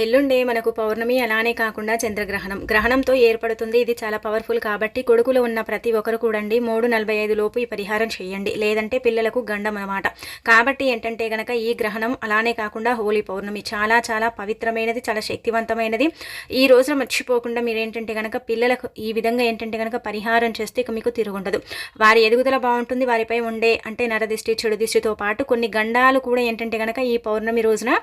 ఎల్లుండే మనకు పౌర్ణమి అలానే కాకుండా చంద్రగ్రహణం. గ్రహణంతో ఏర్పడుతుంది. ఇది చాలా పవర్ఫుల్ కాబట్టి కొడుకులు ఉన్న ప్రతి ఒక్కరు కూడండి. మూడు నలభై ఐదు లోపు ఈ పరిహారం చేయండి. లేదంటే పిల్లలకు గండం అనమాట కాబట్టి ఏంటంటే గనక ఈ గ్రహణం అలానే కాకుండా హోలీ పౌర్ణమి చాలా చాలా పవిత్రమైనది చాలా శక్తివంతమైనది. ఈ రోజున మర్చిపోకుండా మీరు ఏంటంటే గనక పిల్లలకు ఈ విధంగా ఏంటంటే గనక పరిహారం చేస్తే ఇక మీకు తిరుగుండదు. వారి ఎదుగుదల బాగుంటుంది. వారిపై ఉండే అంటే నరదిష్టి చెడు దిష్టితో పాటు కొన్ని గండాలు కూడా ఏంటంటే గనక ఈ పౌర్ణమి రోజున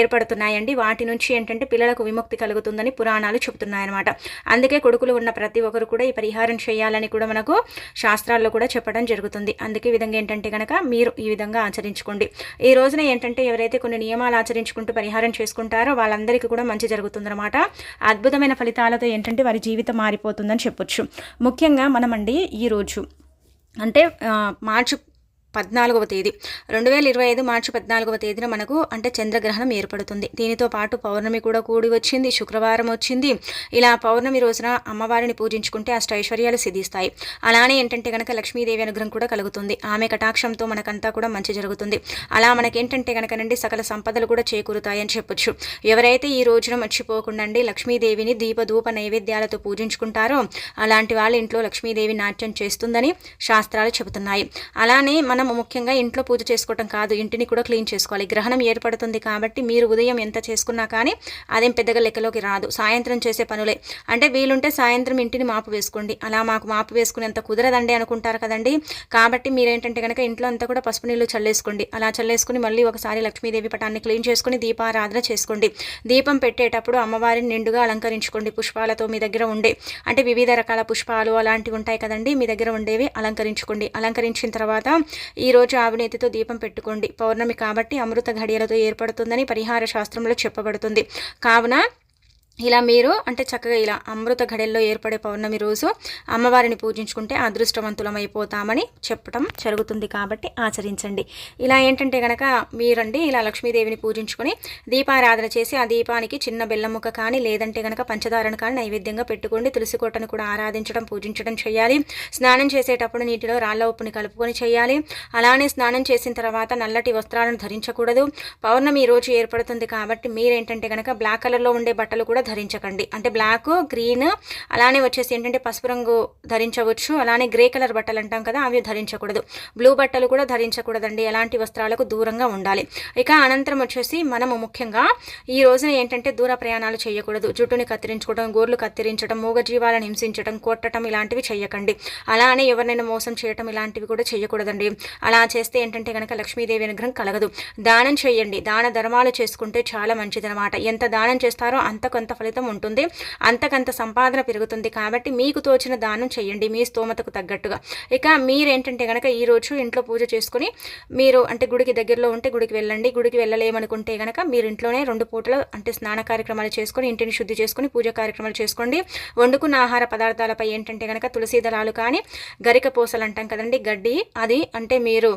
ఏర్పడుతున్నాయండి. వాటి నుంచి ఏంటంటే పిల్లలకు విముక్తి కలుగుతుందని పురాణాలు చెబుతున్నాయన్నమాట. అందుకే కొడుకులు ఉన్న ప్రతి ఒక్కరు కూడా ఈ పరిహారం చేయాలని కూడా మనకు శాస్త్రాల్లో కూడా చెప్పడం జరుగుతుంది. అందుకే విధంగా ఏంటంటే కనుక మీరు ఈ విధంగా ఆచరించుకోండి. ఈ రోజున ఏంటంటే ఎవరైతే కొన్ని నియమాలు ఆచరించుకుంటూ పరిహారం చేసుకుంటారో వాళ్ళందరికీ కూడా మంచి జరుగుతుందన్నమాట. అద్భుతమైన ఫలితాలతో ఏంటంటే వారి జీవితం మారిపోతుందని చెప్పొచ్చు. ముఖ్యంగా మనమండి ఈరోజు అంటే మార్చి పద్నాలుగవ తేదీ. రెండు వేల ఇరవై ఐదు మార్చి పద్నాలుగవ తేదీన మనకు అంటే చంద్రగ్రహణం ఏర్పడుతుంది. దీనితో పాటు పౌర్ణమి కూడా కూడి వచ్చింది శుక్రవారం వచ్చింది. ఇలా పౌర్ణమి రోజున అమ్మవారిని పూజించుకుంటే అష్ట ఐశ్వర్యాలు సిద్ధిస్తాయి. అలానే ఏంటంటే కనుక లక్ష్మీదేవి అనుగ్రహం కూడా కలుగుతుంది. ఆమె కటాక్షంతో మనకంతా కూడా మంచి జరుగుతుంది. అలా మనకేంటంటే కనుకనండి సకల సంపదలు కూడా చేకూరుతాయని చెప్పొచ్చు. ఎవరైతే ఈ రోజున మర్చిపోకుండా అండి లక్ష్మీదేవిని దీపధూప నైవేద్యాలతో పూజించుకుంటారో అలాంటి వాళ్ళ ఇంట్లో లక్ష్మీదేవి నాట్యం చేస్తుందని శాస్త్రాలు చెబుతున్నాయి. అలానే మన మనం ముఖ్యంగా ఇంట్లో పూజ చేసుకోవటం కాదు ఇంటిని కూడా క్లీన్ చేసుకోవాలి. గ్రహణం ఏర్పడుతుంది కాబట్టి మీరు ఉదయం ఎంత చేసుకున్నా కానీ అదేం పెద్దగా లెక్కలోకి రాదు. సాయంత్రం చేసే పనులే. అంటే వీలుంటే సాయంత్రం ఇంటిని మాపు వేసుకోండి. అలా మాకు మాపు వేసుకునేంత కుదరదండి అనుకుంటారు కదండి. కాబట్టి మీరేంటంటే కనుక ఇంట్లో అంతా కూడా పసుపు నీళ్ళు చల్లేసుకోండి. అలా చల్లేసుకుని మళ్ళీ ఒకసారి లక్ష్మీదేవి పటాన్ని క్లీన్ చేసుకుని దీపారాధన చేసుకోండి. దీపం పెట్టేటప్పుడు అమ్మవారిని నిండుగా అలంకరించుకోండి. పుష్పాలతో మీ దగ్గర ఉండే అంటే వివిధ రకాల పుష్పాలు అలాంటివి ఉంటాయి కదండి. మీ దగ్గర ఉండేవి అలంకరించుకోండి. అలంకరించిన తర్వాత ఈ రోజు ఆవునేతితో దీపం పెట్టుకోండి. పౌర్ణమి కాబట్టి అమృత ఘడియలతో ఏర్పడుతుందని పరిహార శాస్త్రంలో చెప్పబడుతుంది. కావున ఇలా మీరు అంటే చక్కగా ఇలా అమృత ఘడెల్లో ఏర్పడే పౌర్ణమి రోజు అమ్మవారిని పూజించుకుంటే అదృష్టవంతులమైపోతామని చెప్పడం జరుగుతుంది కాబట్టి ఆచరించండి. ఇలా ఏంటంటే కనుక మీరండి ఇలా లక్ష్మీదేవిని పూజించుకొని దీపారాధన చేసి ఆ దీపానికి చిన్న బెల్లం ముక్క కానీ లేదంటే కనుక పంచదారను కానీ నైవేద్యంగా పెట్టుకోండి. తులసి కోటను కూడా ఆరాధించడం పూజించడం చేయాలి. స్నానం చేసేటప్పుడు నీటిలో రాళ్ళ ఉప్పుని కలుపుకొని చేయాలి. అలానే స్నానం చేసిన తర్వాత నల్లటి వస్త్రాలను ధరించకూడదు. పౌర్ణమి ఈ రోజు ఏర్పడుతుంది కాబట్టి మీరేంటంటే కనుక బ్లాక్ కలర్లో ఉండే బట్టలు కూడా ధరించకండి. అంటే బ్లాక్ గ్రీన్ అలానే వచ్చేసి ఏంటంటే పసుపు రంగు ధరించవచ్చు. అలానే గ్రే కలర్ బట్టలు అంటాం కదా అవి ధరించకూడదు. బ్లూ బట్టలు కూడా ధరించకూడదండి. ఎలాంటి వస్త్రాలకు దూరంగా ఉండాలి. ఇక అనంతరం వచ్చేసి మనము ముఖ్యంగా ఈ రోజున ఏంటంటే దూర ప్రయాణాలు చేయకూడదు. జుట్టుని కత్తిరించుకోవడం గోర్లు కత్తిరించడం మూగజీవాలను హింసించడం కొట్టడం ఇలాంటివి చేయకండి అలానే ఎవరినైనా మోసం చేయటం ఇలాంటివి కూడా చేయకూడదండి అలా చేస్తే ఏంటంటే కనుక లక్ష్మీదేవి అనుగ్రహం కలగదు. దానం చేయండి. దాన ధర్మాలు చేసుకుంటే చాలా మంచిదనమాట. ఎంత దానం చేస్తారో అంత కొంత ఫలితం ఉంటుంది. అంతకంత సంపాదన పెరుగుతుంది. కాబట్టి మీకు తోచిన దానం చేయండి. మీ స్తోమతకు తగ్గట్టుగా. ఇక మీరేంటంటే కనుక ఈరోజు ఇంట్లో పూజ చేసుకుని మీరు అంటే గుడికి దగ్గరలో ఉంటే గుడికి వెళ్ళండి. గుడికి వెళ్ళలేమనుకుంటే కనుక మీరు ఇంట్లోనే రెండు పూటలు అంటే స్నాన కార్యక్రమాలు చేసుకొని ఇంటిని శుద్ధి చేసుకొని పూజ కార్యక్రమాలు చేసుకోండి. వండుకున్న ఆహార పదార్థాలపై ఏంటంటే కనుక తులసి దళాలు కానీ గరిక పూసలు అంటాం కదండి. గడ్డి అది అంటే మీరు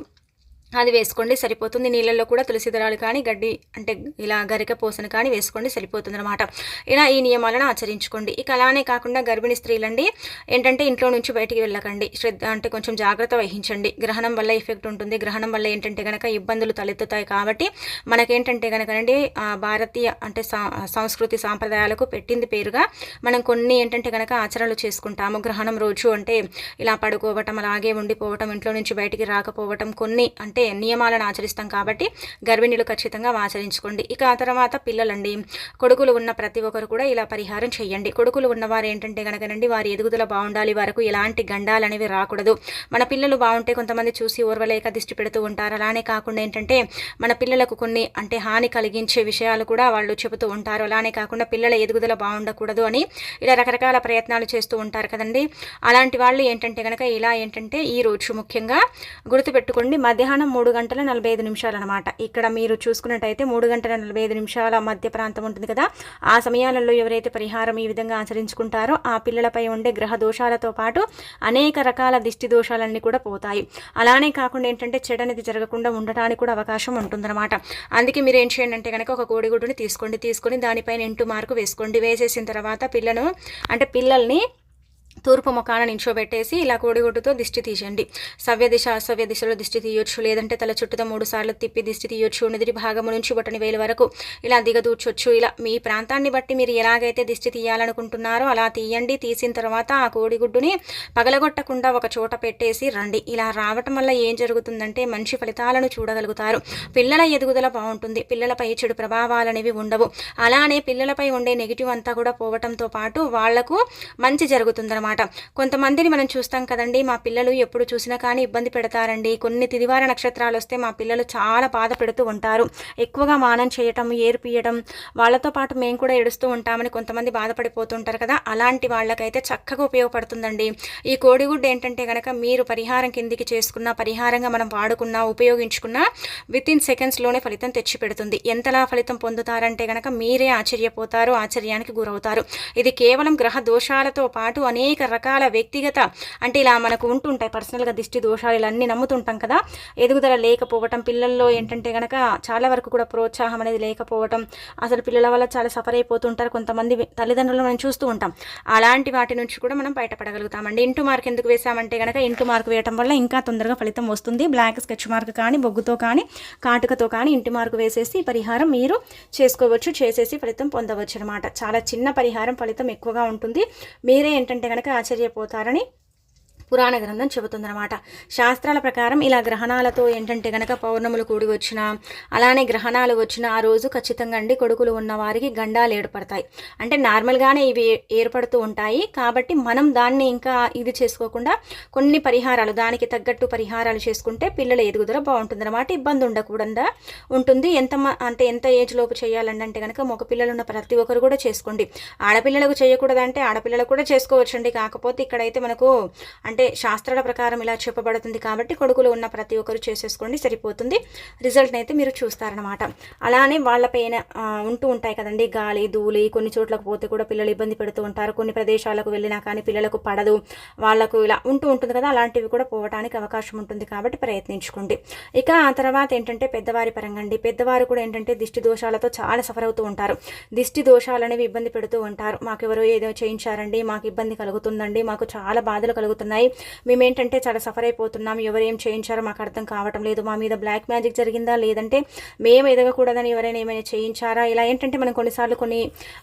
అది వేసుకోండి సరిపోతుంది. నీళ్ళల్లో కూడా తులసి దళాలు కానీ గడ్డి అంటే ఇలా గరిక పోసను కానీ వేసుకోండి సరిపోతుంది అనమాట ఇలా ఈ నియమాలను ఆచరించుకోండి. ఇక అలానే కాకుండా గర్భిణీ స్త్రీలండి ఏంటంటే ఇంట్లో నుంచి బయటికి వెళ్ళకండి. శ్రద్ధ అంటే కొంచెం జాగ్రత్త వహించండి. గ్రహణం వల్ల ఎఫెక్ట్ ఉంటుంది. గ్రహణం వల్ల ఏంటంటే కనుక ఇబ్బందులు తలెత్తుతాయి కాబట్టి మనకేంటంటే కనుకనండి భారతీయ అంటే సా- సంస్కృతి సాంప్రదాయాలకు పెట్టింది పేరుగా మనం కొన్ని ఏంటంటే కనుక ఆచరణలు చేసుకుంటాము. గ్రహణం రోజు అంటే ఇలా పడుకోవటం అలాగే ఉండిపోవటం ఇంట్లో నుంచి బయటికి రాకపోవటం కొన్ని అంటే నియమాలను ఆచరిస్తాం కాబట్టి గర్భిణీలు ఖచ్చితంగా ఆచరించుకోండి. ఇక ఆ తర్వాత పిల్లలండి. కొడుకులు ఉన్న ప్రతి ఒక్కరు కూడా ఇలా పరిహారం చేయండి. కొడుకులు ఉన్నవారు ఏంటంటే కనుకనండి వారి ఎదుగుదల బాగుండాలి వరకు ఎలాంటి గండాలు అనేవి రాకూడదు. మన పిల్లలు బాగుంటే కొంతమంది చూసి ఓర్వలేక దిష్టి పెడుతూ ఉంటారు. అలానే కాకుండా ఏంటంటే మన పిల్లలకు కొన్ని అంటే హాని కలిగించే విషయాలు కూడా వాళ్ళు చెబుతూ ఉంటారు. అలానే కాకుండా పిల్లల ఎదుగుదల బాగుండకూడదు అని ఇలా రకరకాల ప్రయత్నాలు చేస్తూ ఉంటారు కదండి. అలాంటి వాళ్ళు ఏంటంటే కనుక ఇలా ఏంటంటే ఈ రోజు ముఖ్యంగా గుర్తుపెట్టుకోండి. మధ్యాహ్నం మూడు గంటల నలభై ఐదు నిమిషాలు అనమాట ఇక్కడ మీరు చూసుకున్నట్టయితే మూడు గంటల నలభై ఐదు నిమిషాల మధ్య ప్రాంతం ఉంటుంది కదా. ఆ సమయాలలో ఎవరైతే పరిహారం ఈ విధంగా ఆచరించుకుంటారో ఆ పిల్లలపై ఉండే గ్రహ దోషాలతో పాటు అనేక రకాల దిష్టి దోషాలన్నీ కూడా పోతాయి. అలానే కాకుండా ఏంటంటే చెడనేది జరగకుండా ఉండటానికి కూడా అవకాశం ఉంటుందన్నమాట. అందుకే మీరు ఏం చేయండి అంటే కనుక ఒక కోడిగుడ్డుని తీసుకోండి తీసుకొని దానిపైన ఎంటు మార్కు వేసుకోండి. వేసేసిన తర్వాత పిల్లను అంటే పిల్లల్ని తూర్పు ముఖాన నించోబెట్టేసి ఇలా కోడిగుడ్డుతో దిష్టి తీయండి. సవ్య దిశ అసవ్య దిశలో దిష్టి తీయొచ్చు. లేదంటే తల చుట్టూతో మూడు సార్లు తిప్పి దిష్టి తీయొచ్చు. నిదిరి భాగము నుంచి బొటని వేలు వరకు ఇలా దిగదూర్చొచ్చు. ఇలా మీ ప్రాంతాన్ని బట్టి మీరు ఎలాగైతే దిష్టి తీయాలనుకుంటున్నారో అలా తీయండి. తీసిన తర్వాత ఆ కోడిగుడ్డుని పగలగొట్టకుండా ఒక చోట పెట్టేసి రండి. ఇలా రావటం వల్ల ఏం జరుగుతుందంటే మంచి ఫలితాలను చూడగలుగుతారు. పిల్లల ఎదుగుదల బాగుంటుంది. పిల్లలపై చెడు ప్రభావాలు అనేవి ఉండవు. అలానే పిల్లలపై ఉండే నెగిటివ్ అంతా కూడా పోవటంతో పాటు వాళ్ళకు మంచి జరుగుతుందన్నమాట. కొంతమందిని మనం చూస్తాం కదండి మా పిల్లలు ఎప్పుడు చూసినా కానీ ఇబ్బంది పెడతారండి. కొన్ని తిదివార నక్షత్రాలు వస్తే మా పిల్లలు చాలా బాధ పెడుతూ ఉంటారు. ఎక్కువగా మానం చేయటం ఏర్పియటం వాళ్ళతో పాటు మేము కూడా ఏడుస్తూ ఉంటామని కొంతమంది బాధపడిపోతుంటారు కదా. అలాంటి వాళ్ళకైతే చక్కగా ఉపయోగపడుతుందండి. ఈ కోడిగుడ్డు ఏంటంటే కనుక మీరు పరిహారం కిందికి చేసుకున్న పరిహారంగా మనం వాడుకున్నా ఉపయోగించుకున్నా విత్ ఇన్ సెకండ్స్లోనే ఫలితం తెచ్చి పెడుతుంది. ఎంతలా ఫలితం పొందుతారంటే కనుక మీరే ఆశ్చర్యపోతారు ఆశ్చర్యానికి గురవుతారు. ఇది కేవలం గ్రహ దోషాలతో పాటు అనేక రకాల వ్యక్తిగత అంటే ఇలా మనకు ఉంటుంటాయి పర్సనల్గా దిష్టి దోషాలు ఇలా అన్ని నమ్ముతుంటాం కదా. ఎదుగుదల లేకపోవటం పిల్లల్లో ఏంటంటే కనుక చాలా వరకు కూడా ప్రోత్సాహం అనేది లేకపోవటం అసలు పిల్లల వల్ల చాలా సఫర్ అయిపోతుంటారు. కొంతమంది తల్లిదండ్రులు మనం చూస్తూ ఉంటాం. అలాంటి వాటి నుంచి కూడా మనం బయటపడగలుగుతామండి. ఇంటూ మార్క్ ఎందుకు వేసామంటే కనుక ఇంటూ మార్క్ వేయటం వల్ల ఇంకా తొందరగా ఫలితం వస్తుంది. బ్లాక్ స్కెచ్ మార్క్ కానీ బొగ్గుతో కానీ కాటుకతో కానీ ఇంటి మార్కు వేసేసి పరిహారం మీరు చేసుకోవచ్చు చేసేసి ఫలితం పొందవచ్చు అనమాట చాలా చిన్న పరిహారం ఫలితం ఎక్కువగా ఉంటుంది. మీరే ఏంటంటే కనుక ఆశ్చర్యపోతారని పురాణ గ్రంథం చెబుతుందన్నమాట. శాస్త్రాల ప్రకారం ఇలా గ్రహణాలతో ఏంటంటే గనక పౌర్ణములు కూడి వచ్చిన అలానే గ్రహణాలు వచ్చిన ఆ రోజు ఖచ్చితంగా అండి కొడుకులు ఉన్నవారికి గండాలు ఏర్పడతాయి. అంటే నార్మల్గానే ఇవి ఏర్పడుతూ ఉంటాయి. కాబట్టి మనం దాన్ని ఇంకా ఇది చేసుకోకుండా కొన్ని పరిహారాలు దానికి తగ్గట్టు పరిహారాలు చేసుకుంటే పిల్లల ఎదుగుదల బాగుంటుందన్నమాట. ఇబ్బంది ఉండకుండా ఉంటుంది. ఎంత అంటే ఎంత ఏజ్ లోపు చేయాలండి అంటే కనుక మగ పిల్లలు ఉన్న ప్రతి ఒక్కరు కూడా చేసుకోండి. ఆడపిల్లలకు చేయకూడదంటే ఆడపిల్లలకు కూడా చేసుకోవచ్చండి. కాకపోతే ఇక్కడైతే మనకు అంటే అంటే శాస్త్రాల ప్రకారం ఇలా చెప్పబడుతుంది కాబట్టి కొడుకులు ఉన్న ప్రతి ఒక్కరు చేసేసుకోండి సరిపోతుంది. రిజల్ట్ని అయితే మీరు చూస్తారనమాట అలానే వాళ్ళపైన ఉంటూ ఉంటాయి కదండి గాలి ధూళి కొన్ని చోట్లకు పోతే కూడా పిల్లలు ఇబ్బంది పెడుతూ ఉంటారు. కొన్ని ప్రదేశాలకు వెళ్ళినా కానీ పిల్లలకు పడదు. వాళ్ళకు ఇలా ఉంటూ ఉంటుంది కదా అలాంటివి కూడా పోవడానికి అవకాశం ఉంటుంది కాబట్టి ప్రయత్నించుకోండి. ఇక ఆ తర్వాత ఏంటంటే పెద్దవారి పరంగా అండి. పెద్దవారు కూడా ఏంటంటే దిష్టి దోషాలతో చాలా సఫర్ అవుతూ ఉంటారు. దిష్టి దోషాలు అనేవి ఇబ్బంది పెడుతూ ఉంటారు. మాకు ఏదో చేయించారండి మాకు ఇబ్బంది కలుగుతుందండి మాకు చాలా బాధలు కలుగుతున్నాయి. మేమేంటంటే చాలా సఫర్ అయిపోతున్నాం. ఎవరేం చేయించారో మాకు అర్థం కావటం లేదు. మా మీద బ్లాక్ మ్యాజిక్ జరిగిందా? లేదంటే మేము ఎదగకూడదని ఎవరైనా ఏమైనా చేయించారా? ఇలా ఏంటంటే మనం కొన్నిసార్లు కొన్ని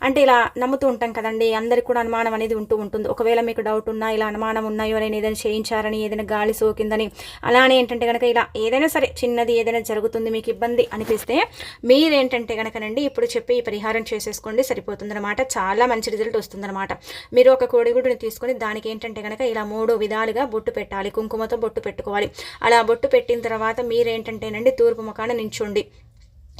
అంటే ఇలా నమ్ముతూ ఉంటాం కదండి. అందరికి కూడా అనుమానం అనేది ఉంటూ ఉంటుంది. ఒకవేళ మీకు డౌట్ ఉన్నా ఇలా అనుమానం ఉన్నా ఎవరైనా ఏదైనా చేయించారని ఏదైనా గాలి సోకిందని అలానే ఏంటంటే కనుక ఇలా ఏదైనా సరే చిన్నది ఏదైనా జరుగుతుంది మీకు ఇబ్బంది అనిపిస్తే మీరేంటంటే కనుకనండి ఇప్పుడు చెప్పి ఈ పరిహారం చేసేసుకోండి సరిపోతుందన్నమాట. చాలా మంచి రిజల్ట్ వస్తుందన్నమాట. మీరు ఒక కోడిగుడ్డుని తీసుకొని దానికి ఏంటంటే కనుక ఇలా మూడు విధాలుగా బొట్టు పెట్టాలి. కుంకుమతో బొట్టు పెట్టుకోవాలి. అలా బొట్టు పెట్టిన తర్వాత మీరేంటంటేనండి తూర్పు ముఖాన నించుండి.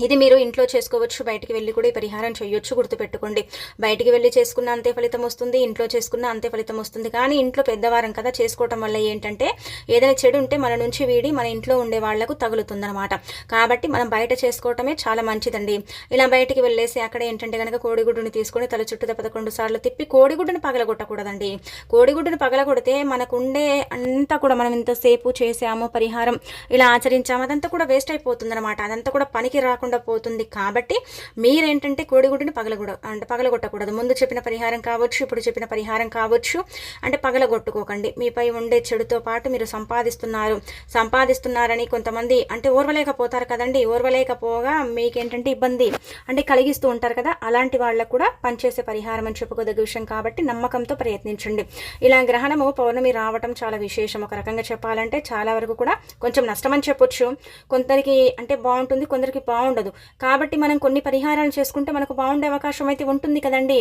ఇది మీరు ఇంట్లో చేసుకోవచ్చు బయటికి వెళ్ళి కూడా ఈ పరిహారం చేయొచ్చు గుర్తుపెట్టుకోండి. బయటికి వెళ్ళి చేసుకున్న అంతే ఫలితం వస్తుంది ఇంట్లో చేసుకున్న అంతే ఫలితం వస్తుంది. కానీ ఇంట్లో పెద్దవారం కదా చేసుకోవటం వల్ల ఏంటంటే ఏదైనా చెడు ఉంటే మన నుంచి వీడి మన ఇంట్లో ఉండే వాళ్ళకు తగులుతుందనమాట కాబట్టి మనం బయట చేసుకోవటమే చాలా మంచిదండి. ఇలా బయటికి వెళ్ళేసి అక్కడ ఏంటంటే కనుక కోడిగుడ్డుని తీసుకొని తల చుట్టూ పదకొండు సార్లు తిప్పి కోడిగుడ్డుని పగలగొట్టకూడదండి. కోడిగుడ్డుని పగలగొడితే మనకుండే అంతా కూడా మనం ఇంతసేపు చేసాము పరిహారం ఇలా ఆచరించాము అదంతా కూడా వేస్ట్ అయిపోతుందనమాట అదంతా కూడా పనికి రాకుండా రాకుండా పోతుంది. కాబట్టి మీరేంటంటే కోడిగుడ్డుని పగలగొడ అంటే పగలగొట్టకూడదు. ముందు చెప్పిన పరిహారం కావచ్చు ఇప్పుడు చెప్పిన పరిహారం కావచ్చు అంటే పగలగొట్టుకోకండి. మీపై ఉండే చెడుతో పాటు మీరు సంపాదిస్తున్నారు. సంపాదిస్తున్నారని కొంతమంది అంటే ఓర్వలేకపోతారు కదండి. ఓర్వలేకపోగా మీకేంటంటే ఇబ్బంది అంటే కలిగిస్తూ ఉంటారు కదా. అలాంటి వాళ్ళకు కూడా పనిచేసే పరిహారం అని చెప్పుకోదగ్గ విషయం కాబట్టి నమ్మకంతో ప్రయత్నించండి. ఇలా గ్రహణము పౌర్ణమి రావటం చాలా విశేషం. ఒక రకంగా చెప్పాలంటే చాలా వరకు కూడా కొంచెం నష్టం అని చెప్పొచ్చు. కొందరికి అంటే బాగుంటుంది కొందరికి బాగుంటుంది బాగుండదు ఉండదు. కాబట్టి మనం కొన్ని పరిహారాలు చేసుకుంటే మనకు బాగుండే అవకాశం అయితే ఉంటుంది కదండి.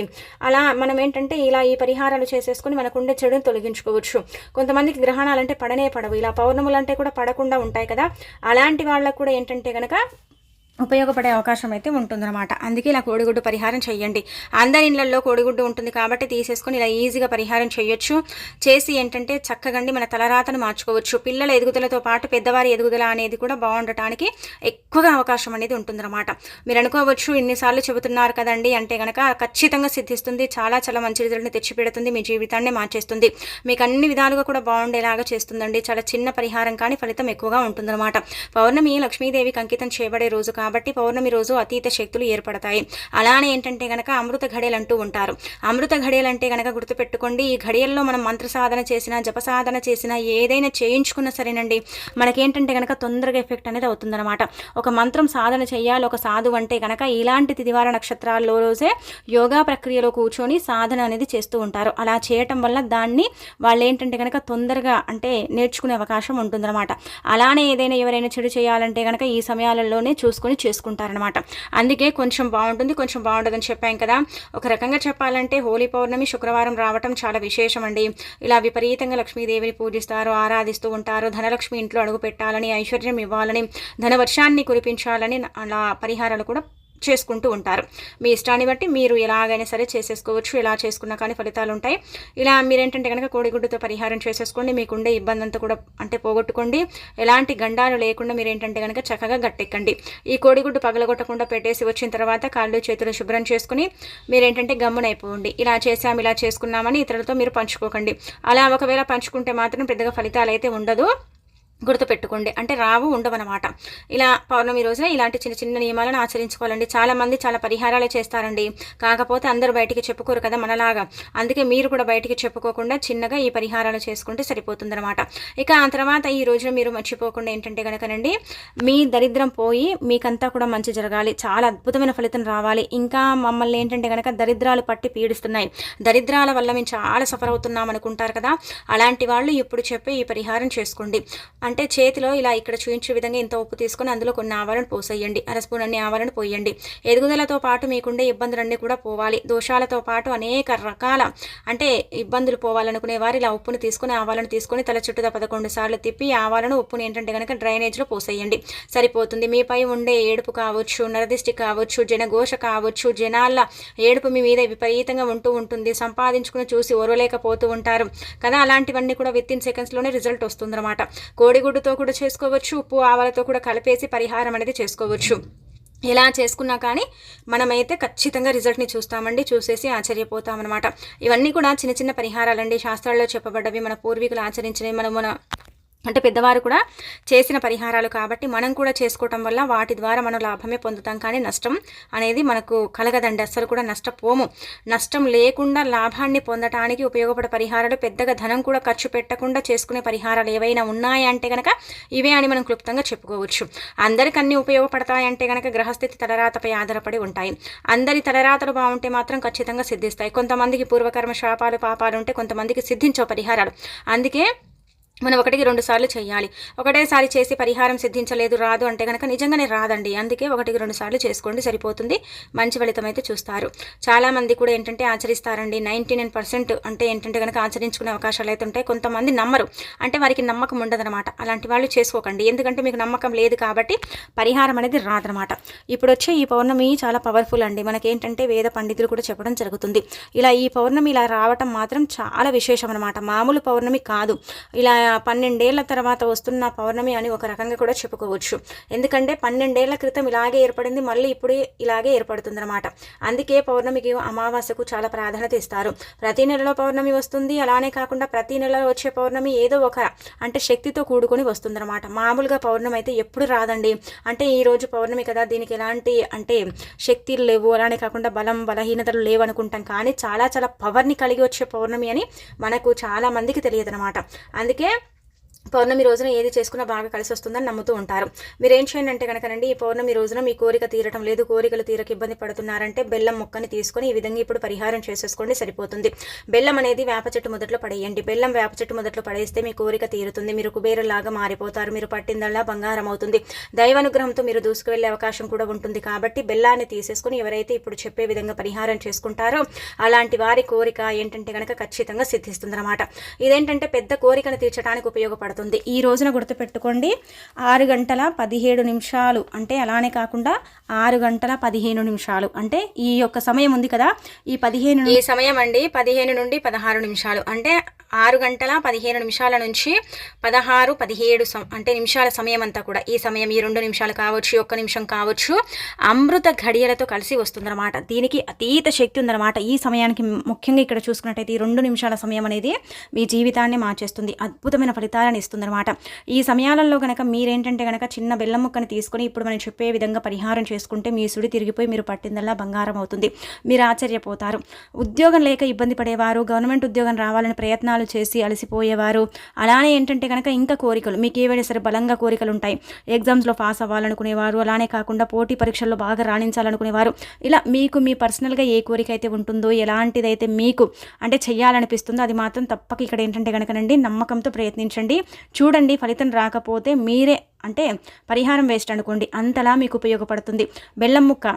అలా మనం ఏంటంటే ఇలా ఈ పరిహారాలు చేసేసుకుని మనకు ఉండే చెడును తొలగించుకోవచ్చు. కొంతమందికి గ్రహణాలు అంటే పడనే పడవు. ఇలా పౌర్ణములు అంటే కూడా పడకుండా ఉంటాయి కదా. అలాంటి వాళ్ళకు కూడా ఏంటంటే కనుక ఉపయోగపడే అవకాశం అయితే ఉంటుందన్నమాట. అందుకే ఇలా కోడిగుడ్డు పరిహారం చేయండి అందరి ఇళ్ళలో కోడిగుడ్డు ఉంటుంది కాబట్టి తీసేసుకొని ఇలా ఈజీగా పరిహారం చేయొచ్చు చేసి ఏంటంటే చక్కగండి మన తలరాతను మార్చుకోవచ్చు. పిల్లల ఎదుగుదలతో పాటు పెద్దవారి ఎదుగుదల అనేది కూడా బాగుండటానికి ఎక్కువగా అవకాశం అనేది ఉంటుందన్నమాట. మీరు అనుకోవచ్చు ఇన్నిసార్లు చెబుతున్నారు కదండి అంటే కనుక ఖచ్చితంగా సిద్ధిస్తుంది. చాలా చాలా మంచి రిజల్ట్ని తెచ్చిపెడుతుంది. మీ జీవితాన్ని మార్చేస్తుంది. మీకు అన్ని విధాలుగా కూడా బాగుండేలాగా చేస్తుందండి. చాలా చిన్న పరిహారం కానీ ఫలితం ఎక్కువగా ఉంటుందన్నమాట. పౌర్ణమి లక్ష్మీదేవికి అంకితం చేయబడే రోజు కాబట్టి కాబట్టి పౌర్ణమి రోజు అతీత శక్తులు ఏర్పడతాయి. అలానే ఏంటంటే గనక అమృత ఘడియలు అంటూ ఉంటారు. అమృత ఘడియలు అంటే గనక గుర్తుపెట్టుకోండి ఈ ఘడియల్లో మనం మంత్ర సాధన చేసినా జప సాధన చేసినా ఏదైనా చేయించుకున్నా సరేనండి మనకేంటంటే గనక తొందరగా ఎఫెక్ట్ అనేది అవుతుందన్నమాట. ఒక మంత్రం సాధన చేయాలి ఒక సాధు అంటే గనక ఇలాంటి తిదివార నక్షత్రాల్లో రోజే యోగా ప్రక్రియలో కూర్చొని సాధన అనేది చేస్తూ ఉంటారు. అలా చేయటం వల్ల దాన్ని వాళ్ళు ఏంటంటే కనుక తొందరగా అంటే నేర్చుకునే అవకాశం ఉంటుందన్నమాట. అలానే ఏదైనా ఎవరైనా చెడు చేయాలంటే కనుక ఈ సమయాలలోనే చూసుకొని చేసుకుంటారనమాట అందుకే కొంచెం బాగుంటుంది కొంచెం బాగుంటుందని చెప్పాం కదా. ఒక రకంగా చెప్పాలంటే హోలీ పౌర్ణమి శుక్రవారం రావటం చాలా విశేషం అండి ఇలా విపరీతంగా లక్ష్మీదేవిని పూజిస్తారు ఆరాధిస్తూ ఉంటారు ధనలక్ష్మి ఇంట్లో అడుగు పెట్టాలని ఐశ్వర్యం ఇవ్వాలని ధనవర్షాన్ని కురిపించాలని అలా పరిహారాలు కూడా చేసుకుంటూ ఉంటారు. మీ ఇష్టాన్ని బట్టి మీరు ఎలాగైనా సరే చేసేసుకోవచ్చు ఎలా చేసుకున్నా కానీ ఫలితాలు ఉంటాయి. ఇలా మీరేంటంటే కనుక కోడిగుడ్డుతో పరిహారం చేసేసుకోండి మీకుండే ఇబ్బంది అంతా కూడా అంటే పోగొట్టుకోండి. ఎలాంటి గండాలు లేకుండా మీరు ఏంటంటే కనుక చక్కగా గట్టెక్కండి. ఈ కోడిగుడ్డు పగలగొట్టకుండా పెట్టేసి వచ్చిన తర్వాత కాళ్ళు చేతులు శుభ్రం చేసుకుని మీరేంటంటే గమ్మునైపోండి. ఇలా చేసాం ఇలా చేసుకున్నామని ఇతరులతో మీరు పంచుకోకండి. అలా ఒకవేళ పంచుకుంటే మాత్రం పెద్దగా ఫలితాలు అయితే ఉండదు. గుర్తుపెట్టుకోండి. అంటే రావు ఉండవన్నమాట ఇలా పౌర్ణమి రోజున ఇలాంటి చిన్న చిన్న నియమాలను ఆచరించుకోవాలండి. చాలామంది చాలా పరిహారాలు చేస్తారండి. కాకపోతే అందరూ బయటికి చెప్పుకోరు కదా మనలాగా. అందుకే మీరు కూడా బయటికి చెప్పుకోకుండా చిన్నగా ఈ పరిహారాలు చేసుకుంటే సరిపోతుందన్నమాట ఇక ఆ తర్వాత ఈ రోజున మీరు మర్చిపోకుండా ఏంటంటే కనుకనండి మీ దరిద్రం పోయి మీకంతా కూడా మంచి జరగాలి. చాలా అద్భుతమైన ఫలితం రావాలి. ఇంకా మమ్మల్ని ఏంటంటే కనుక దరిద్రాలు పట్టి పీడిస్తున్నాయి. దరిద్రాల వల్ల మేము చాలా సఫర్ అవుతున్నాం అనుకుంటారు కదా. అలాంటి వాళ్ళు ఇప్పుడు చెప్పి ఈ పరిహారం చేసుకోండి. అంటే చేతిలో ఇలా ఇక్కడ చూపించే విధంగా ఇంత ఉప్పు తీసుకొని అందులో కొన్ని ఆవాలను పోసేయండి. అర స్పూన్ అన్ని ఆవాలను పోయండి. ఎదుగుదలతో పాటు మీకుండే ఇబ్బందులన్నీ కూడా పోవాలి. దోషాలతో పాటు అనేక రకాల అంటే ఇబ్బందులు పోవాలనుకునే వారు ఇలా ఉప్పును తీసుకుని ఆవాలను తీసుకొని తల చుట్టూ పదకొండు సార్లు తిప్పి ఆవాలను ఉప్పుని ఏంటంటే కనుక డ్రైనేజ్లో పోసేయండి. సరిపోతుంది. మీపై ఉండే ఏడుపు కావచ్చు నరదిష్టి కావచ్చు జనఘోష కావచ్చు జనాల ఏడుపు మీ మీద విపరీతంగా ఉంటూ ఉంటుంది. సంపాదించుకుని చూసి ఓర్వలేకపోతూ ఉంటారు కదా. అలాంటివన్నీ కూడా విత్ ఇన్ సెకండ్స్లోనే రిజల్ట్ వస్తుందన్నమాట. కోడి కోడిగుడ్డుతో కూడా చేసుకోవచ్చు ఉప్పు ఆవాలతో కూడా కలిపేసి పరిహారం అనేది చేసుకోవచ్చు. ఎలా చేసుకున్నా కానీ మనమైతే ఖచ్చితంగా రిజల్ట్ని చూస్తామండి చూసేసి ఆశ్చర్యపోతామన్నమాట. ఇవన్నీ కూడా చిన్న చిన్న పరిహారాలండి. శాస్త్రాల్లో చెప్పబడ్డవి మన పూర్వీకులు ఆచరించినవి మనం మన అంటే పెద్దవారు కూడా చేసిన పరిహారాలు కాబట్టి మనం కూడా చేసుకోవటం వల్ల వాటి ద్వారా మనం లాభమే పొందుతాం. కానీ నష్టం అనేది మనకు కలగదండి. అస్సలు కూడా నష్టపోము. నష్టం లేకుండా లాభాన్ని పొందటానికి ఉపయోగపడే పరిహారాలు పెద్దగా ధనం కూడా ఖర్చు పెట్టకుండా చేసుకునే పరిహారాలు ఏవైనా ఉన్నాయంటే కనుక ఇవే అని మనం క్లుప్తంగా చెప్పుకోవచ్చు. అందరికి అన్ని ఉపయోగపడతాయంటే కనుక గ్రహస్థితి తలరాతపై ఆధారపడి ఉంటాయి. అందరి తలరాతలు బాగుంటే మాత్రం ఖచ్చితంగా సిద్ధిస్తాయి. కొంతమందికి పూర్వకర్మ శాపాలు పాపాలు ఉంటే కొంతమందికి సిద్ధించవు పరిహారాలు. అందుకే మనం ఒకటికి రెండు సార్లు చేయాలి. ఒకటేసారి చేసి పరిహారం సిద్ధించలేదు రాదు అంటే కనుక నిజంగానే రాదండి. అందుకే ఒకటికి రెండు సార్లు చేసుకోండి సరిపోతుంది. మంచి ఫలితం అయితే చూస్తారు. చాలామంది కూడా ఏంటంటే ఆచరిస్తారండి. నైంటీ నైన్ పర్సెంట్ అంటే ఏంటంటే కనుక ఆచరించుకునే అవకాశాలు అయితే ఉంటాయి. కొంతమంది నమ్మరు. అంటే వారికి నమ్మకం ఉండదనమాట అలాంటి వాళ్ళు చేసుకోకండి. ఎందుకంటే మీకు నమ్మకం లేదు కాబట్టి పరిహారం అనేది రాదనమాట ఇప్పుడు వచ్చే ఈ పౌర్ణమి చాలా పవర్ఫుల్ అండి. మనకేంటంటే వేద పండితులు కూడా చెప్పడం జరుగుతుంది. ఇలా ఈ పౌర్ణమి ఇలా రావటం మాత్రం చాలా విశేషం అనమాట మామూలు పౌర్ణమి కాదు. ఇలా పన్నెండేళ్ళ తర్వాత వస్తున్న పౌర్ణమి అని ఒక రకంగా కూడా చెప్పుకోవచ్చు. ఎందుకంటే పన్నెండేళ్ళ క్రితం ఇలాగే ఏర్పడింది మళ్ళీ ఇప్పుడు ఇలాగే ఏర్పడుతుంది అనమాట అందుకే పౌర్ణమికి అమావాస్యకు చాలా ప్రాధాన్యత ఇస్తారు. ప్రతి నెలలో పౌర్ణమి వస్తుంది అలానే కాకుండా ప్రతి నెలలో వచ్చే పౌర్ణమి ఏదో ఒక అంటే శక్తితో కూడుకొని వస్తుందన్నమాట. మామూలుగా పౌర్ణమి అయితే ఎప్పుడు రాదండి. అంటే ఈ రోజు పౌర్ణమి కదా దీనికి ఎలాంటి అంటే శక్తులు లేవు అలానే కాకుండా బలం బలహీనతలు లేవు అనుకుంటాం. కానీ చాలా చాలా పవర్ని కలిగి వచ్చే పౌర్ణమి అని మనకు చాలా మందికి తెలియదు అనమాట అందుకే పౌర్ణమి రోజున ఏది చేసుకున్నా బాగా కలిసి వస్తుందని నమ్ముతూ ఉంటారు. మీరు ఏం చేయండి అంటే కనుకనండి ఈ పౌర్ణమి రోజున మీ కోరిక తీరటం లేదు కోరికలు తీరక ఇబ్బంది పడుతున్నారంటే బెల్లం మొక్కని తీసుకొని ఈ విధంగా ఇప్పుడు పరిహారం చేసేసుకోండి సరిపోతుంది. బెల్లం అనేది వేప చెట్టు మొదట్లో పడేయండి. బెల్లం వేప చెట్టు మొదట్లో పడేస్తే మీ కోరిక తీరుతుంది. మీరు కుబేరులాగా మారిపోతారు మీరు పట్టిందల్లా బంగారం అవుతుంది. దైవానుగ్రహంతో మీరు దూసుకువెళ్ళే అవకాశం కూడా ఉంటుంది కాబట్టి బెల్లాన్ని తీసేసుకుని ఎవరైతే ఇప్పుడు చెప్పే విధంగా పరిహారం చేసుకుంటారో అలాంటి వారి కోరిక ఏంటంటే కనుక ఖచ్చితంగా సిద్ధిస్తుంది అనమాట ఇదేంటంటే పెద్ద కోరికను తీర్చడానికి ఉపయోగపడుతుంది పడుతుంది ఈ రోజున గుర్తుపెట్టుకోండి ఆరు గంటల పదిహేడు నిమిషాలు అంటే అలానే కాకుండా ఆరు గంటల పదిహేను నిమిషాలు అంటే ఈ యొక్క సమయం ఉంది కదా ఈ పదిహేను ఈ సమయం అండి పదిహేను నుండి పదహారు నిమిషాలు అంటే ఆరు గంటల పదిహేను నిమిషాల నుంచి పదహారు పదిహేడు సం అంటే నిమిషాల సమయం అంతా కూడా. ఈ సమయం ఈ రెండు నిమిషాలు కావచ్చు ఒక్క నిమిషం కావచ్చు అమృత ఘడియలతో కలిసి వస్తుందన్నమాట. దీనికి అతీత శక్తి ఉందన్నమాట. ఈ సమయానికి ముఖ్యంగా ఇక్కడ చూసుకున్నట్టయితే ఈ రెండు నిమిషాల సమయం అనేది మీ జీవితాన్ని మార్చేస్తుంది. అద్భుతమైన ఫలితాలను ఇస్తుందన్నమాట ఈ సమయాలలో కనుక మీరేంటంటే కనుక చిన్న బెల్లం ముక్కని తీసుకొని ఇప్పుడు మనం చెప్పే విధంగా పరిహారం చేసుకుంటే మీ సుడి తిరిగిపోయి మీరు పట్టిందల్లా బంగారం అవుతుంది. మీరు ఆశ్చర్యపోతారు. ఉద్యోగం లేక ఇబ్బంది పడేవారు గవర్నమెంట్ ఉద్యోగం రావాలని ప్రయత్నాలు చేసి అలసిపోయేవారు. అలానే ఏంటంటే కనుక ఇంకా కోరికలు మీకు ఏవైనా సరే బలంగా కోరికలు ఉంటాయి. ఎగ్జామ్స్లో పాస్ అవ్వాలనుకునేవారు అలానే కాకుండా పోటీ పరీక్షల్లో బాగా రాణించాలనుకునేవారు. ఇలా మీకు మీ పర్సనల్గా ఏ కోరిక అయితే ఉంటుందో ఎలాంటిదైతే మీకు అంటే చేయాలనిపిస్తుందో అది మాత్రం తప్పక ఇక్కడ ఏంటంటే కనుకనండి నమ్మకంతో ప్రయత్నించండి. చూడండి ఫలితం రాకపోతే మీరే అంటే పరిహారం వేస్ట్ అనుకోండి అంతలా మీకు ఉపయోగపడుతుంది. బెల్లం ముక్క.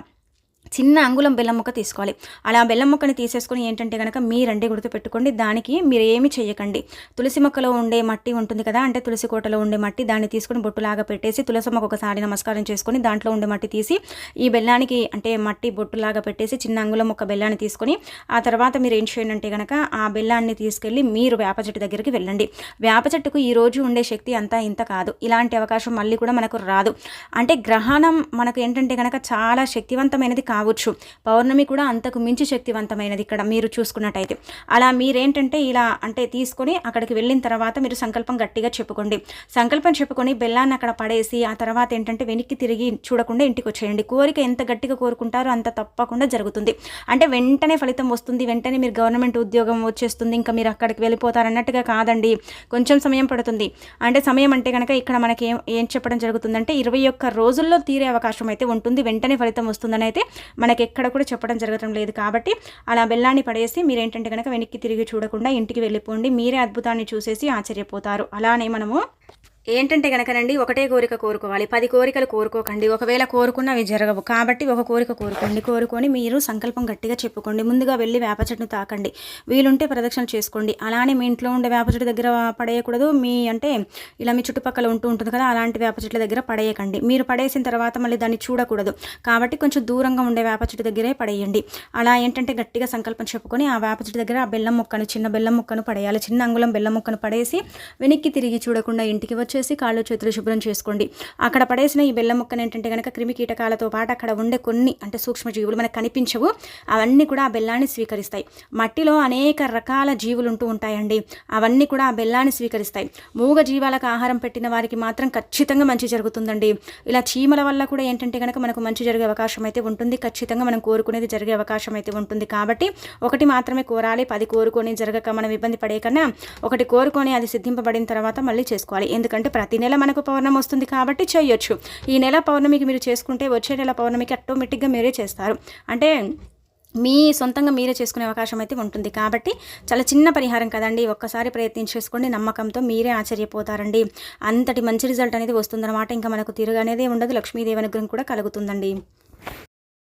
చిన్న అంగుళం బెల్లం ముక్క తీసుకోవాలి. అలా బెల్లం ముక్కని తీసేసుకొని ఏంటంటే కనుక మీరండి గుర్తు పెట్టుకోండి దానికి మీరు ఏమి చేయకండి. తులసి మొక్కలో ఉండే మట్టి ఉంటుంది కదా అంటే తులసి కోటలో ఉండే మట్టి దాన్ని తీసుకొని బొట్టులాగా పెట్టేసి తులసి మొక్క ఒకసారి నమస్కారం చేసుకొని దాంట్లో ఉండే మట్టి తీసి ఈ బెల్లానికి అంటే మట్టి బొట్టులాగా పెట్టేసి చిన్న అంగుళం ముక్క బెల్లాన్ని తీసుకొని ఆ తర్వాత మీరు ఏం చేయండి అంటే కనుక ఆ బెల్లాన్ని తీసుకెళ్ళి మీరు వేప చెట్టు దగ్గరికి వెళ్ళండి. వేప చెట్టుకు ఈ రోజు ఉండే శక్తి అంతా ఇంత కాదు. ఇలాంటి అవకాశం మళ్ళీ కూడా మనకు రాదు. అంటే గ్రహణం మనకు ఏంటంటే కనుక చాలా శక్తివంతమైనది కావచ్చు. పౌర్ణమి కూడా అంతకు మించి శక్తివంతమైనది ఇక్కడ మీరు చూసుకున్నట్టయితే. అలా మీరేంటంటే ఇలా అంటే తీసుకొని అక్కడికి వెళ్ళిన తర్వాత మీరు సంకల్పం గట్టిగా చెప్పుకోండి. సంకల్పం చెప్పుకొని బెల్లాన్ని అక్కడ పడేసి ఆ తర్వాత ఏంటంటే వెనక్కి తిరిగి చూడకుండా ఇంటికి వచ్చేయండి. కోరిక ఎంత గట్టిగా కోరుకుంటారో అంత తప్పకుండా జరుగుతుంది. అంటే వెంటనే ఫలితం వస్తుంది. వెంటనే మీరు గవర్నమెంట్ ఉద్యోగం వచ్చేస్తుంది. ఇంకా మీరు అక్కడికి వెళ్ళిపోతారు అన్నట్టుగా కాదండి. కొంచెం సమయం పడుతుంది. అంటే సమయం అంటే కనుక ఇక్కడ మనకి ఏం ఏం చెప్పడం జరుగుతుందంటే ఇరవై ఒక్క రోజుల్లో తీరే అవకాశం అయితే ఉంటుంది. వెంటనే ఫలితం వస్తుందని అయితే మనకి ఎక్కడ కూడా చెప్పడం జరగడం లేదు కాబట్టి అలా బెల్లాన్ని పడేసి మీరేంటంటే కనుక వెనక్కి తిరిగి చూడకుండా ఇంటికి వెళ్ళిపోండి. మీరే అద్భుతాన్ని చూసేసి ఆశ్చర్యపోతారు. అలానే మనము ఏంటంటే కనుకనండి ఒకటే కోరిక కోరుకోవాలి. పది కోరికలు కోరుకోకండి. ఒకవేళ కోరుకున్న అవి జరగవు. కాబట్టి ఒక కోరిక కోరుకోండి. కోరుకొని మీరు సంకల్పం గట్టిగా చెప్పుకోండి. ముందుగా వెళ్ళి వేప చెట్టును తాకండి. వీలుంటే ప్రదక్షిణ చేసుకోండి. అలానే మీ ఇంట్లో ఉండే వేప చెట్టు దగ్గర పడేయకూడదు. మీ అంటే ఇలా మీ చుట్టుపక్కల ఉంటూ ఉంటుంది కదా అలాంటి వేప చెట్ల దగ్గర పడేయకండి. మీరు పడేసిన తర్వాత మళ్ళీ దాన్ని చూడకూడదు. కాబట్టి కొంచెం దూరంగా ఉండే వేప చెట్టు దగ్గరే పడేయండి. అలా ఏంటంటే గట్టిగా సంకల్పం చెప్పుకొని ఆ వేప చెట్టు దగ్గర ఆ బెల్లం ముక్కను చిన్న బెల్లం ముక్కను పడేయాలి. చిన్న అంగుళం బెల్లం ముక్కను పడేసి వెనక్కి తిరిగి చూడకుండా ఇంటికి వచ్చి వచ్చేసి కాళ్ళు చేతులు శుభ్రం చేసుకోండి. అక్కడ పడేసిన ఈ బెల్లం ముక్కను ఏంటంటే కనుక క్రిమి కీటకాలతో పాటు అక్కడ ఉండే కొన్ని అంటే సూక్ష్మజీవులు మనకు కనిపించవు. అవన్నీ కూడా ఆ బెల్లాన్ని స్వీకరిస్తాయి. మట్టిలో అనేక రకాల జీవులు ఉంటూ ఉంటాయండి. అవన్నీ కూడా ఆ బెల్లాన్ని స్వీకరిస్తాయి. మూగ జీవాలకు ఆహారం పెట్టిన వారికి మాత్రం ఖచ్చితంగా మంచి జరుగుతుందండి. ఇలా చీమల వల్ల కూడా ఏంటంటే కనుక మనకు మంచి జరిగే అవకాశం అయితే ఉంటుంది. ఖచ్చితంగా మనం కోరుకునేది జరిగే అవకాశం అయితే ఉంటుంది. కాబట్టి ఒకటి మాత్రమే కోరాలి. పది కోరుకొని జరగక మనం ఇబ్బంది పడే కన్నా ఒకటి కోరుకొని అది సిద్ధింపబడిన తర్వాత మళ్ళీ చేసుకోవాలి. ఎందుకంటే అంటే ప్రతి నెల మనకు పౌర్ణమి వస్తుంది కాబట్టి చేయొచ్చు. ఈ నెల పౌర్ణమికి మీరు చేసుకుంటే వచ్చే నెల పౌర్ణమికి ఆటోమేటిక్గా మీరే చేస్తారు. అంటే మీ సొంతంగా మీరే చేసుకునే అవకాశం అయితే ఉంటుంది. కాబట్టి చాలా చిన్న పరిహారం కదండి. ఒక్కసారి ప్రయత్నం చేసుకోండి. నమ్మకంతో మీరే ఆశ్చర్యపోతారండి. అంతటి మంచి రిజల్ట్ అనేది వస్తుందన్నమాట. ఇంకా మనకు తిరుగు అనేది ఉండదు. లక్ష్మీదేవి అనుగ్రహం కూడా కలుగుతుందండి.